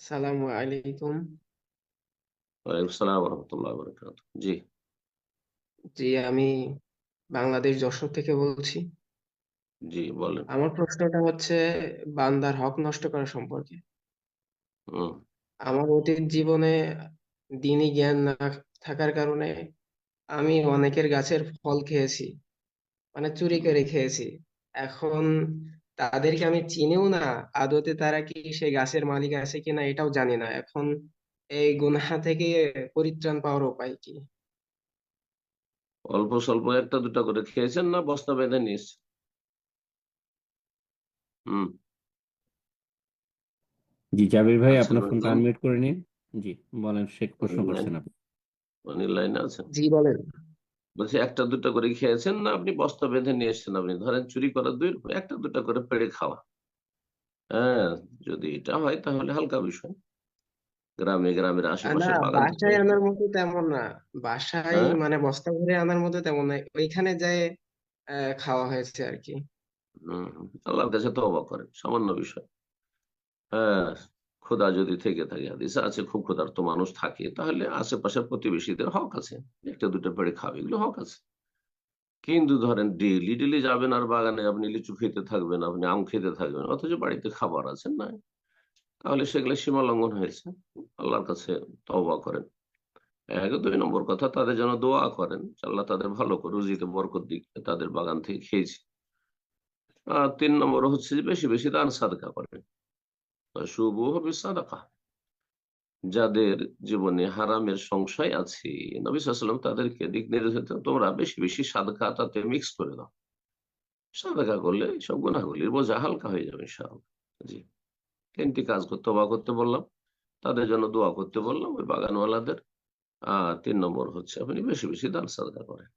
সালামু আলাইকুম। ওয়ালাইকুম সালাম রহমতুল্লাহ বরকাত জি। জি আমি বাংলাদেশ যশোর থেকে বলছি। জি বলেন। আমার প্রশ্নটা হচ্ছে বান্দার হক নষ্ট করা সম্পর্কে। হুম। আমার অতীত জীবনে দিনই জ্ঞান না থাকার কারণে আমি অনেকের গাছের ফল খেয়েছি মানে চুরি করে খেয়েছি। এখন তাদেরকে আমি চিনিও না। আদতে তারা কি সেই গাছের মালিক আছে কিনা এটাও জানি না। এখন এই গুনাহ থেকে পরিত্রাণ পাওয়ার উপায় কি? অল্প স্বল্প একটা দুটা করে খেয়েছেন না? বস্তা বেঁধে নিস হুম। জি জাবির ভাই আচ্ছা, আপনার ফোনটা আনমিউট করে নিন। জি বলেন শেখ প্রশ্ন করছেন আপনি। লাইনে আছেন? জি বলেন। বলছি একটা দুটা করে খেয়েছেন না? আপনি বস্তা বেঁধে নিয়ে এসছেন আপনি। ধরেন চুরি করা দুই একটা দুটা করে পেড়ে খাওয়া। হ্যাঁ যদি এটা হয় তাহলে হালকা বিষয়। গ্রামে গ্রামের আশেপাশে বাগান বাসায় আনার মতো তেমন না। বাসায় হ্যাঁ? মানে বস্তা ভরে আনার মতো তেমন না। ওইখানে যায় খাওয়া হয়েছে আর কি। আল্লাহর কাছে তওবা করেন সামান্য বিষয়। হ্যাঁ ক্ষুধা যদি থেকে থাকে, হাদিসে আছে, খুব ক্ষুধার্ত মানুষ থাকে, তাহলে আশেপাশের প্রতিবেশীদের হক আছে। একটা, দুটো পেড়ে খাবে, এগুলো হক আছে। কিন্তু ধরেন ডেলি ডেলি যাবেন আর বাগানে, আপনি লিচু খেতে থাকবেন, আপনি আম খেতে থাকবেন, অথচ বাড়িতে খাবার আছে না তাহলে সেগুলো সীমা লঙ্ঘন হয়েছে। আল্লাহর কাছে তওবা করেন। এক দুই নম্বর কথা, তাদের যেন দোয়া করেন আল্লাহ তাদের ভালো করে রুজিতে বরকত দিক, তাদের বাগান থেকে খেয়েছি। আর তিন নম্বর হচ্ছে যে বেশি বেশি দান সাদকা করেন। যাদের জীবনে হারামের সংশয় আছে, নবী সাল্লাম তাদেরকে দিক নির্দেশ তোমরা বেশি বেশি সাদকা তাতে মিক্স করে দাও। সাদকা করলে সব গুণাগুলির বোঝা হালকা হয়ে যাবে ইনশাআল্লাহ। জি। তিনটি কাজ করতে বা করতে বললাম। তাদের জন্য দোয়া করতে বললাম ওই বাগানওয়ালাদের। আর তিন নম্বর হচ্ছে আপনি বেশি বেশি দান সাদকা করেন।